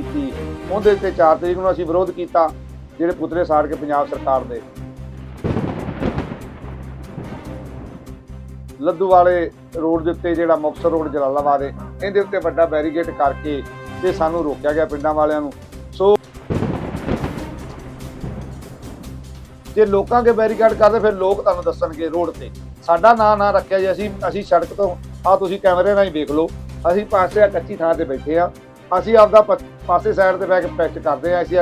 ਕੀਤੀ। ਉਹਦੇ ਤੇ 4 ਤਰੀਕ ਨੂੰ ਅਸੀਂ ਵਿਰੋਧ ਕੀਤਾ, ਜਿਹੜੇ ਪੁਤਲੇ ਸਾੜ ਕੇ ਪੰਜਾਬ ਸਰਕਾਰ ਦੇ। ਲੱਦੂ ਵਾਲੇ ਰੋਡ ਦੇ ਉੱਤੇ ਜਿਹੜਾ ਮੁਕਤਸਰ ਰੋਡ ਜਲਾਲਾਬਾਦ ਹੈ ਇਹਦੇ ਉੱਤੇ ਵੱਡਾ ਬੈਰੀਕੇਡ ਕਰਕੇ ਤੇ ਸਾਨੂੰ ਰੋਕਿਆ ਗਿਆ ਪਿੰਡਾਂ ਵਾਲਿਆਂ ਨੂੰ। ਸੋ ਜੇ ਲੋਕਾਂ ਕੇ ਬੈਰੀਕੇਡ ਕਰਦੇ, ਫਿਰ ਲੋਕ ਤੁਹਾਨੂੰ ਦੱਸਣਗੇ ਰੋਡ ਤੇ। ਸਾਡਾ ਨਾਂ ਨਾ ਰੱਖਿਆ ਜੇ ਅਸੀਂ ਅਸੀਂ ਸੜਕ ਤੋਂ ਆ ਤੁਸੀਂ ਕੈਮਰੇ ਨਾਲ ਹੀ ਦੇਖ ਲਓ। ਅਸੀਂ ਪਾਸੇ ਆ ਕੱਚੀ ਥਾਂ ਤੇ ਬੈਠੇ ਆ। ਅਸੀਂ ਆਪਦਾ ਪਾਸੇ ਸਾਈਡ ਤੇ ਬੈ ਕੇ ਪੈਚ ਕਰਦੇ ਆ ਅਸੀਂ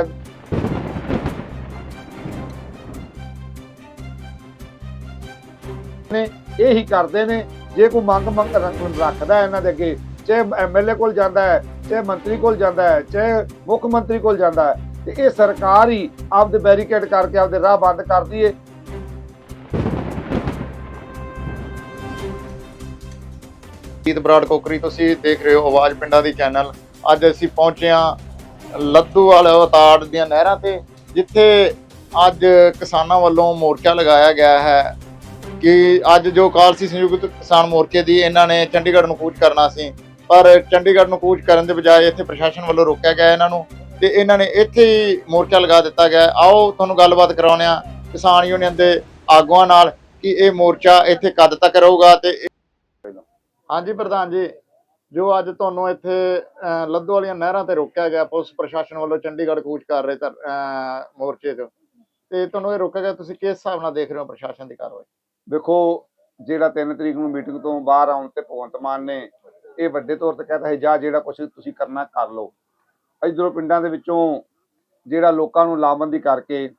ਨੇ ਇਹੀ ਕਰਦੇ ਨੇ, ਜੇ ਕੋਈ ਮੰਗ ਮੰਗ ਰੱਖਦਾ ਇਹਨਾਂ ਦੇ ਅੱਗੇ, ਚਾਹੇ ਐਮਐਲਏ ਕੋਲ ਜਾਂਦਾ ਹੈ, ਚਾਹੇ ਮੰਤਰੀ ਕੋਲ ਜਾਂਦਾ ਹੈ, ਚਾਹੇ ਮੁੱਖ ਮੰਤਰੀ ਕੋਲ ਜਾਂਦਾ ਹੈ, ਤੇ ਇਹ ਸਰਕਾਰ ਹੀ ਆਪਦੇ ਬੈਰੀਕੇਡ ਕਰਕੇ ਆਪਦੇ ਰਾਹ ਬੰਦ ਕਰਦੀ ਏ ਜੀਤ ਬਰਾੜ ਕੋਕਰੀ, ਤੁਸੀਂ ਦੇਖ ਰਹੇ ਹੋ ਆਵਾਜ਼ ਪਿੰਡਾਂ ਦੀ ਚੈਨਲ ਅੱਜ ਅਸੀਂ ਪਹੁੰਚੇ ਹਾਂ ਲੱਦੂਵਾਲ ਅਵਤਾਰ ਦੀਆਂ ਨਹਿਰਾਂ ਤੇ, ਜਿੱਥੇ ਅੱਜ ਕਿਸਾਨਾਂ ਵੱਲੋਂ ਮੋਰਚਾ ਲਗਾਇਆ ਗਿਆ ਹੈ ਕਿ ਅੱਜ ਜੋ ਕਾਲਸੀ ਸੰਯੁਕਤ ਕਿਸਾਨ ਮੋਰਚੇ ਦੀ ਇਹਨਾਂ ਨੇ ਚੰਡੀਗੜ੍ਹ ਨੂੰ ਕੂਚ ਕਰਨਾ ਸੀ, ਪਰ ਚੰਡੀਗੜ੍ਹ ਨੂੰ ਕੂਚ ਕਰਨ ਦੇ ਬਜਾਏ ਇੱਥੇ ਪ੍ਰਸ਼ਾਸਨ ਵੱਲੋਂ ਰੋਕਿਆ ਗਿਆ ਇਹਨਾਂ ਨੂੰ ਤੇ ਇਹਨਾਂ ਨੇ ਇੱਥੇ ਹੀ ਮੋਰਚਾ ਲਗਾ ਦਿੱਤਾ ਗਿਆ। ਆਓ ਤੁਹਾਨੂੰ ਗੱਲਬਾਤ ਕਰਾਉਂਦੇ ਹਾਂ ਕਿਸਾਨ ਯੂਨੀਅਨ ਦੇ ਆਗੂਆਂ ਨਾਲ ਕਿ ਇਹ ਮੋਰਚਾ ਇੱਥੇ ਕਦ ਤੱਕ ਰਹੂਗਾ ਤੇ ਹਾਂਜੀ ਪ੍ਰਧਾਨ ਜੀ ਜੋ ਅੱਜ ਤੁਹਾਨੂੰ ਇੱਥੇ ਅਹ, ਵਾਲੀਆਂ ਨਹਿਰਾਂ ਤੇ ਰੋਕਿਆ ਗਿਆ ਪੁਲਿਸ ਪ੍ਰਸ਼ਾਸਨ ਵੱਲੋਂ ਚੰਡੀਗੜ੍ਹ ਕੂਚ ਕਰ ਰਹੇ ਤਾਂ ਮੋਰਚੇ 'ਚ ਤੇ ਤੁਹਾਨੂੰ ਇਹ ਰੋਕਿਆ ਗਿਆ ਤੁਸੀਂ ਕਿਸ ਹਿਸਾਬ ਨਾਲ ਦੇਖ ਰਹੇ ਹੋ ਪ੍ਰਸ਼ਾਸਨ ਦੀ ਕਾਰਵਾਈ? ਵੇਖੋ ਜਿਹੜਾ 3 ਤਰੀਕ ਨੂੰ ਮੀਟਿੰਗ ਤੋਂ ਬਾਹਰ ਆਉਣ ਤੇ ਭਗਵੰਤ ਮਾਨ ਨੇ ਇਹ ਵੱਡੇ ਤੌਰ ਤੇ ਕਹਿੰਦਾ ਹੈ ਜਾਂ ਜਿਹੜਾ ਕੁਝ ਤੁਸੀਂ ਕਰਨਾ ਕਰ ਲਓ। ਇਧਰੋਂ ਪਿੰਡਾਂ ਦੇ ਵਿੱਚੋਂ ਜਿਹੜਾ ਲੋਕਾਂ ਨੂੰ ਲਾਮਬੰਦੀ ਕਰਕੇ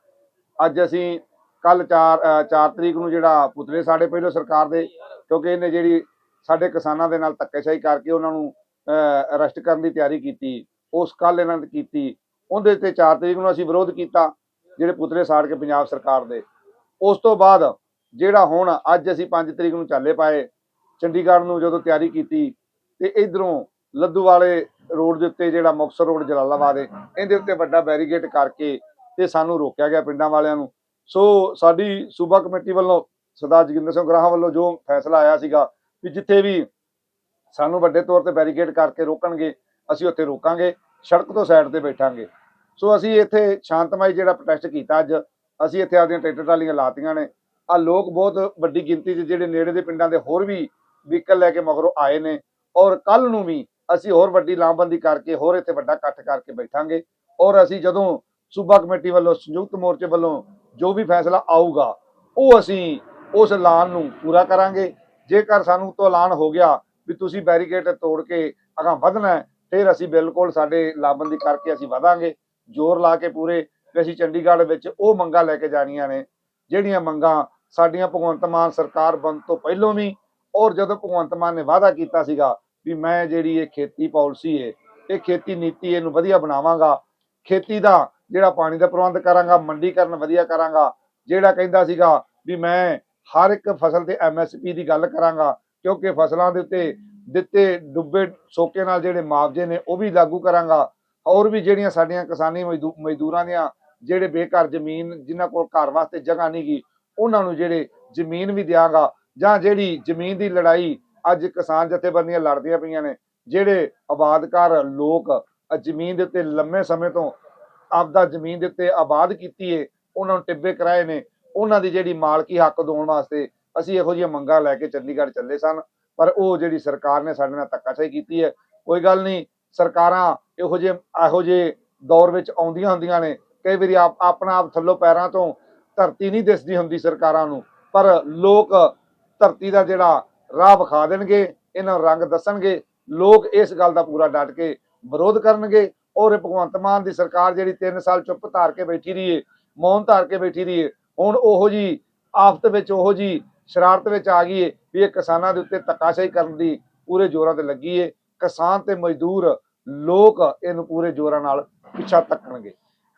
ਅੱਜ ਅਸੀਂ ਕੱਲ 4 4 ਤਰੀਕ ਨੂੰ ਜਿਹੜਾ ਪੁਤਲੇ ਸਾਡੇ ਪਹਿਲੋਂ ਸਰਕਾਰ ਦੇ ਕਿਉਂਕਿ ਇਹਨੇ ਜਿਹੜੀ ਸਾਡੇ ਕਿਸਾਨਾਂ ਦੇ ਨਾਲ ਧੱਕੇਸ਼ਾਹੀ ਕਰਕੇ ਉਹਨਾਂ ਨੂੰ ਅਰੈਸਟ ਕਰਨ ਦੀ ਤਿਆਰੀ ਕੀਤੀ, ਉਸ ਕੱਲ ਇਹਨਾਂ ਨੇ ਕੀਤੀ। ਉਹਦੇ ਤੇ 4 ਤਰੀਕ ਨੂੰ ਅਸੀਂ ਵਿਰੋਧ ਕੀਤਾ, ਜਿਹੜੇ ਪੁਤਲੇ ਸਾੜ ਕੇ ਪੰਜਾਬ ਸਰਕਾਰ ਦੇ। ਉਸ ਤੋਂ ਬਾਅਦ ਜਿਹੜਾ ਹੁਣ ਅੱਜ ਅਸੀਂ 5 ਤਰੀਕ ਨੂੰ ਚਾਲੇ ਪਾਏ, ਚੰਡੀਗੜ੍ਹ ਨੂੰ ਜਦੋਂ ਤਿਆਰੀ ਕੀਤੀ, ਤੇ ਇਧਰੋਂ ਲੱਦੂ ਵਾਲੇ ਰੋਡ ਦੇ ਉੱਤੇ ਜਿਹੜਾ ਮੁਕਤਸਰ ਰੋਡ, ਜਲਾਲਾਬਾਦ ਹੈ ਇਹਦੇ ਉੱਤੇ ਵੱਡਾ ਬੈਰੀਗੇਟ ਕਰਕੇ ਤੇ ਸਾਨੂੰ ਰੋਕਿਆ ਗਿਆ ਪਿੰਡਾਂ ਵਾਲਿਆਂ ਨੂੰ। ਸੋ ਸਾਡੀ ਸੂਬਾ ਕਮੇਟੀ ਵੱਲੋਂ, ਸਰਦਾਰ ਜੋਗਿੰਦਰ ਸਿੰਘ ਗਰਾਹਾਂ ਵੱਲੋਂ ਜੋ ਫੈਸਲਾ ਆਇਆ ਸੀਗਾ ਵੀ ਜਿੱਥੇ ਵੀ ਸਾਨੂੰ ਵੱਡੇ ਤੌਰ ਤੇ ਬੈਰੀਕੇਡ ਕਰਕੇ ਰੋਕਣਗੇ, ਅਸੀਂ ਉੱਥੇ ਰੋਕਾਂਗੇ, ਸੜਕ ਤੋਂ ਸਾਈਡ ਤੇ ਬੈਠਾਂਗੇ। ਸੋ ਅਸੀਂ ਇੱਥੇ ਸ਼ਾਂਤਮਈ ਜਿਹੜਾ ਪ੍ਰੋਟੈਸਟ ਕੀਤਾ ਅੱਜ, ਅਸੀਂ ਇੱਥੇ ਆਪਦੀਆਂ ਟਰੈਕਟਰ ਟਰਾਲੀਆਂ ਲਾਤੀਆਂ ਨੇ। ਆ ਲੋਕ ਬਹੁਤ ਵੱਡੀ ਗਿਣਤੀ 'ਚ ਜਿਹੜੇ ਨੇੜੇ ਦੇ ਪਿੰਡਾਂ ਦੇ ਹੋਰ ਵੀ ਵਹੀਕਲ ਲੈ ਕੇ ਮਗਰੋਂ ਆਏ ਨੇ। ਔਰ ਕੱਲ ਨੂੰ ਵੀ ਅਸੀਂ ਹੋਰ ਵੱਡੀ ਲਾਮਬੰਦੀ ਕਰਕੇ, ਹੋਰ ਇੱਥੇ ਵੱਡਾ ਇਕੱਠ ਕਰਕੇ ਬੈਠਾਂਗੇ। ਔਰ ਅਸੀਂ ਜਦੋਂ ਸੂਬਾ ਕਮੇਟੀ ਵੱਲੋਂ, ਸੰਯੁਕਤ ਮੋਰਚੇ ਵੱਲੋਂ ਜੋ ਵੀ ਫੈਸਲਾ ਆਊਗਾ, ਉਹ ਅਸੀਂ ਉਸ ਐਲਾਨ ਨੂੰ ਪੂਰਾ ਕਰਾਂਗੇ। ਜੇਕਰ ਸਾਨੂੰ ਤੋਂ ਐਲਾਨ ਹੋ ਗਿਆ ਵੀ ਤੁਸੀਂ ਬੈਰੀਕੇਡ ਤੋੜ ਕੇ ਅਗਾਂਹ ਵਧਣਾ ਫਿਰ ਅਸੀਂ ਬਿਲਕੁਲ ਸਾਡੇ ਲਾਬੰਦੀ ਕਰਕੇ ਅਸੀਂ ਵਧਾਂਗੇ। ਜ਼ੋਰ ਲਾ ਕੇ ਪੂਰੇ, ਵੀ ਅਸੀਂ ਚੰਡੀਗੜ੍ਹ ਵਿੱਚ ਉਹ ਮੰਗਾਂ ਲੈ ਕੇ ਜਾਣੀਆਂ ਨੇ, ਜਿਹੜੀਆਂ ਮੰਗਾਂ ਸਾਡੀਆਂ ਭਗਵੰਤ ਮਾਨ ਸਰਕਾਰ ਬਣ ਤੋਂ ਪਹਿਲਾਂ ਵੀ ਔਰ ਜਦੋਂ ਭਗਵੰਤ ਮਾਨ ਨੇ ਵਾਅਦਾ ਕੀਤਾ ਸੀਗਾ ਵੀ ਮੈਂ ਜਿਹੜੀ ਇਹ ਖੇਤੀ ਪਾਲਿਸੀ ਹੈ, ਇਹ ਖੇਤੀ ਨੀਤੀ ਇਹਨੂੰ ਵਧੀਆ ਬਣਾਵਾਂਗਾ, ਖੇਤੀ ਦਾ ਜਿਹੜਾ ਪਾਣੀ ਦਾ ਪ੍ਰਬੰਧ ਕਰਾਂਗਾ, ਮੰਡੀਕਰਨ ਵਧੀਆ ਕਰਾਂਗਾ, ਜਿਹੜਾ ਕਹਿੰਦਾ ਸੀਗਾ ਵੀ ਮੈਂ ਹਰ ਇੱਕ ਫਸਲ ਤੇ ਐਮਐਸਪੀ ਦੀ ਗੱਲ ਕਰਾਂਗਾ, ਕਿਉਂਕਿ ਫਸਲਾਂ ਦੇ ਉੱਤੇ ਦਿੱਤੇ ਡੁੱਬੇ ਸੋਕੇ ਨਾਲ ਜਿਹੜੇ ਮੁਆਵਜ਼ੇ ਨੇ ਉਹ ਵੀ ਲਾਗੂ ਕਰਾਂਗਾ। ਹੋਰ ਵੀ ਜਿਹੜੀਆਂ ਸਾਡੀਆਂ ਕਿਸਾਨੀ ਮਜ਼ਦੂ- ਮਜ਼ਦੂਰਾਂ ਦੀਆਂ ਜਿਹੜੇ ਬੇਘਰ ਜ਼ਮੀਨ, ਜਿਨ੍ਹਾਂ ਕੋਲ ਘਰ ਵਾਸਤੇ ਜਗ੍ਹਾ ਨਹੀਂ ਗੀ, ਉਹਨਾਂ ਨੂੰ ਜਿਹੜੇ ਜ਼ਮੀਨ ਵੀ ਦਿਆਂਗਾ, ਜਾਂ ਜਿਹੜੀ ਜ਼ਮੀਨ ਦੀ ਲੜਾਈ ਅੱਜ ਕਿਸਾਨ ਜਥੇਬੰਦੀਆਂ ਲੜਦੀਆਂ ਪਈਆਂ ਨੇ, ਜਿਹੜੇ ਆਬਾਦਕਾਰ ਲੋਕ ਜ਼ਮੀਨ ਦੇ ਉੱਤੇ ਲੰਮੇ ਸਮੇਂ ਤੋਂ ਆਪਦਾ ਜ਼ਮੀਨ ਦੇ ਉੱਤੇ ਆਬਾਦ ਕੀਤੀ ਏ ਉਹਨਾਂ ਨੂੰ ਟਿੱਬੇ ਕਰਾਏ ਨੇ ਉਹਨਾਂ ਦੀ ਜਿਹੜੀ ਮਾਲਕੀ ਹੱਕ ਦਿਵਾਉਣ ਵਾਸਤੇ ਅਸੀਂ ਇਹੋ ਜਿਹੀਆਂ ਮੰਗਾਂ ਲੈ ਕੇ ਚੰਡੀਗੜ੍ਹ ਚੱਲੇ ਸਨ, ਪਰ ਉਹ ਜਿਹੜੀ ਸਰਕਾਰ ਨੇ ਸਾਡੇ ਨਾਲ ਧੱਕਾਸ਼ਾਹੀ ਕੀਤੀ ਹੈ, ਕੋਈ ਗੱਲ ਨਹੀਂ, ਸਰਕਾਰਾਂ ਇਹੋ ਜਿਹੇ ਇਹੋ ਜਿਹੇ ਦੌਰ ਵਿੱਚ ਆਉਂਦੀਆਂ ਹੁੰਦੀਆਂ ਨੇ, ਕਈ ਵਾਰੀ ਆਪ, ਆਪਣਾ ਆਪ ਥੱਲੋਂ ਪੈਰਾਂ ਤੋਂ ਧਰਤੀ ਨਹੀਂ ਦਿਸਦੀ ਹੁੰਦੀ ਸਰਕਾਰਾਂ ਨੂੰ, ਪਰ ਲੋਕ ਧਰਤੀ ਦਾ ਜਿਹੜਾ ਰਾਹ ਵਿਖਾ ਦੇਣਗੇ, ਇਹਨਾਂ ਨੂੰ ਰੰਗ ਦੱਸਣਗੇ, ਲੋਕ ਇਸ ਗੱਲ ਦਾ ਪੂਰਾ ਡਟ ਕੇ ਵਿਰੋਧ ਕਰਨਗੇ, ਔਰ ਭਗਵੰਤ ਮਾਨ ਦੀ ਸਰਕਾਰ ਜਿਹੜੀ 3 ਸਾਲ ਚੁੱਪ ਧਾਰ ਕੇ ਬੈਠੀ ਰਹੀ ਹੈ ਮੌਨ ਧਾਰ ਕੇ ਬੈਠੀ ਰਹੀ ਹੈ ਹੁਣ ਉਹੋ ਜੀ ਆਫਤ ਵਿੱਚ, ਉਹੋ ਜੀ ਸ਼ਰਾਰਤ ਵਿੱਚ ਆ ਗਈ ਏ ਵੀ ਇਹ ਕਿਸਾਨਾਂ ਦੇ ਉੱਤੇ ਧੱਕਾਸ਼ਾਹੀ ਕਰਨ ਦੀ ਪੂਰੇ ਜ਼ੋਰਾਂ ਤੇ ਲੱਗੀ ਏ। ਕਿਸਾਨ ਤੇ ਮਜ਼ਦੂਰ ਲੋਕ ਇਹਨੂੰ ਪੂਰੇ ਜ਼ੋਰਾਂ ਨਾਲ ਪਿੱਛਾ ਤੱਕਣਗੇ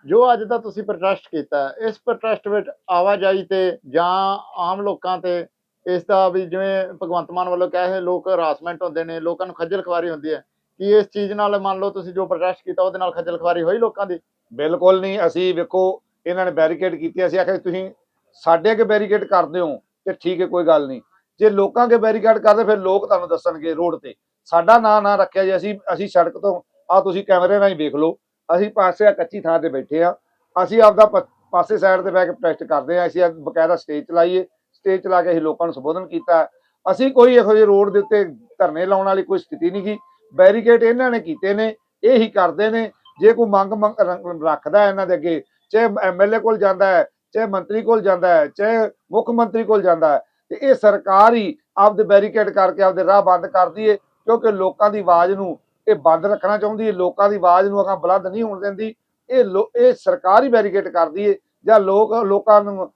ਜੋ ਅੱਜ ਦਾ ਤੁਸੀਂ ਪ੍ਰੋਟੈਸਟ ਕੀਤਾ, ਇਸ ਪ੍ਰੋਟੈਸਟ ਵਿੱਚ ਆਵਾਜਾਈ ਤੇ ਜਾਂ ਆਮ ਲੋਕਾਂ ਤੇ ਇਸ ਦਾ ਵੀ ਜਿਵੇਂ ਭਗਵੰਤ ਮਾਨ ਵੱਲੋਂ ਕਿਹਾ ਹੈ, ਲੋਕ ਹਰਾਸਮੈਂਟ ਹੁੰਦੇ ਨੇ, ਲੋਕਾਂ ਨੂੰ ਖੱਜਲ ਖਵਾਰੀ ਹੁੰਦੀ ਹੈ, ਕਿ ਇਸ ਚੀਜ਼ ਨਾਲ ਮੰਨ ਲਓ ਤੁਸੀਂ ਜੋ ਪ੍ਰੋਟੈਸਟ ਕੀਤਾ, ਉਹਦੇ ਨਾਲ ਖੱਜਲ ਖਵਾਰੀ ਹੋਈ ਲੋਕਾਂ ਦੀ? ਬਿਲਕੁਲ ਨਹੀਂ, ਅਸੀਂ ਵੇਖੋ ਇਹਨਾਂ ਨੇ ਬੈਰੀਕੇਡ ਕੀਤੀ ਅਸੀਂ ਆਖਿਆ ਤੁਸੀਂ ਸਾਡੇ ਅੱਗੇ ਬੈਰੀਕੇਡ ਕਰਦੇ ਹੋ ਤੇ ਠੀਕ ਹੈ, ਕੋਈ ਗੱਲ ਨਹੀਂ। ਜੇ ਲੋਕਾਂ ਅੱਗੇ ਬੈਰੀਕੇਡ ਕਰਦੇ, ਫਿਰ ਲੋਕ ਤੁਹਾਨੂੰ ਦੱਸਣਗੇ ਰੋਡ ਤੇ। ਸਾਡਾ ਨਾਂ ਨਾ ਰੱਖਿਆ ਜੇ ਅਸੀਂ ਅਸੀਂ ਸੜਕ ਤੋਂ ਆ ਤੁਸੀਂ ਕੈਮਰੇ ਨਾਲ ਹੀ ਵੇਖ ਲਓ। ਅਸੀਂ ਪਾਸੇ ਆ ਕੱਚੀ ਥਾਂ ਤੇ ਬੈਠੇ ਆ। ਅਸੀਂ ਆਪਦਾ ਪ- ਪਾਸੇ ਸਾਈਡ ਤੇ ਬਹਿ ਕੇ ਪ੍ਰੋਟੈਸਟ ਕਰਦੇ ਆ। ਅਸੀਂ ਅੱਜ ਬਕਾਇਦਾ ਸਟੇਜ ਚਲਾਈਏ ਸਟੇਜ ਚਲਾ ਕੇ ਅਸੀਂ ਲੋਕਾਂ ਨੂੰ ਸੰਬੋਧਨ ਕੀਤਾ। ਅਸੀਂ ਕੋਈ ਇਹੋ ਜਿਹੇ ਰੋਡ ਦੇ ਉੱਤੇ ਧਰਨੇ ਲਾਉਣ ਵਾਲੀ ਕੋਈ ਸਥਿਤੀ ਨਹੀਂ ਗੀ। ਬੈਰੀਕੇਡ ਇਹਨਾਂ ਨੇ ਕੀਤੇ ਨੇ, ਇਹ ਹੀ ਕਰਦੇ ਨੇ। ਜੇ ਕੋਈ ਮੰਗ ਮੰਗ ਰੱਖਦਾ ਇਹਨਾਂ ਦੇ ਅੱਗੇ ਚਾਹੇ ਐਮਐਲਏ ਕੋਲ ਜਾਂਦਾ ਹੈ, ਚਾਹੇ ਮੰਤਰੀ ਕੋਲ ਜਾਂਦਾ ਹੈ, ਚਾਹੇ ਮੁੱਖ ਮੰਤਰੀ ਕੋਲ ਜਾਂਦਾ ਹੈ, ਤੇ ਇਹ ਸਰਕਾਰ ਹੀ ਆਪਦੇ ਬੈਰੀਕੇਡ ਕਰਕੇ ਆਪਦੇ ਰਾਹ ਬੰਦ ਕਰਦੀ ਏ ਕਿਉਂਕਿ ਲੋਕਾਂ ਦੀ ਆਵਾਜ਼ ਨੂੰ ਇਹ ਬੰਦ ਰੱਖਣਾ ਚਾਹੁੰਦੀ ਏ ਲੋਕਾਂ ਦੀ ਆਵਾਜ਼ ਨੂੰ ਅਗਾਂ ਬੁਲੰਦ ਨਹੀਂ ਹੋਣ ਦਿੰਦੀ, ਇਹ ਲੋ- ਇਹ ਸਰਕਾਰ ਹੀ ਬੈਰੀਕੇਡ ਕਰਦੀ ਏ ਜਾਂ ਲੋਕ, ਲੋਕਾਂ ਨੂੰ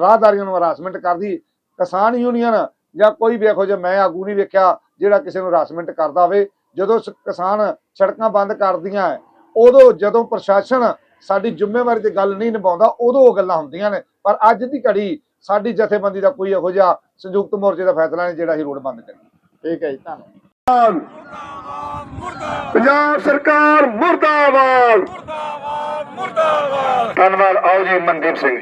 ਰਾਹਦਾਰੀਆਂ ਨੂੰ ਹਰਾਸਮੈਂਟ ਕਰਦੀ ਕਿਸਾਨ ਯੂਨੀਅਨ ਜਾਂ ਕੋਈ ਵੀ ਇਹੋ ਜਿਹਾ, ਮੈਂ ਆਗੂ ਨਹੀਂ ਵੇਖਿਆ ਜਿਹੜਾ ਕਿਸੇ ਨੂੰ ਹਰਾਸਮੈਂਟ ਕਰਦਾ ਹੋਵੇ, ਜਦੋਂ ਕਿਸਾਨ ਸੜਕਾਂ ਬੰਦ ਕਰਦੀਆਂ ਉਦੋਂ ਜਦੋਂ ਪ੍ਰਸ਼ਾਸਨ ਸਾਡੀ ਜ਼ਿੰਮੇਵਾਰੀ ਤੇ ਗੱਲ ਨਹੀਂ ਨਿਭਾਉਂਦਾ ਉਦੋਂ ਉਹ ਗੱਲਾਂ ਹੁੰਦੀਆਂ ਨੇ। ਪਰ ਅੱਜ ਦੀ ਘੜੀ ਸਾਡੀ ਜਥੇਬੰਦੀ ਦਾ ਕੋਈ ਇਹੋ ਜਿਹਾ ਸੰਯੁਕਤ ਮੋਰਚੇ ਦਾ ਫੈਸਲਾ ਨਹੀਂ ਜਿਹੜਾ ਅਸੀਂ ਰੋਡ ਬੰਦ ਕਰੀਏ। ਠੀਕ ਹੈ ਜੀ ਧੰਨਵਾਦ। ਪੰਜਾਬ ਸਰਕਾਰ ਮੁਰਦਾਬਾਦ। ਧੰਨਵਾਦ। ਆਓ ਜੀ ਮਨਦੀਪ ਸਿੰਘ।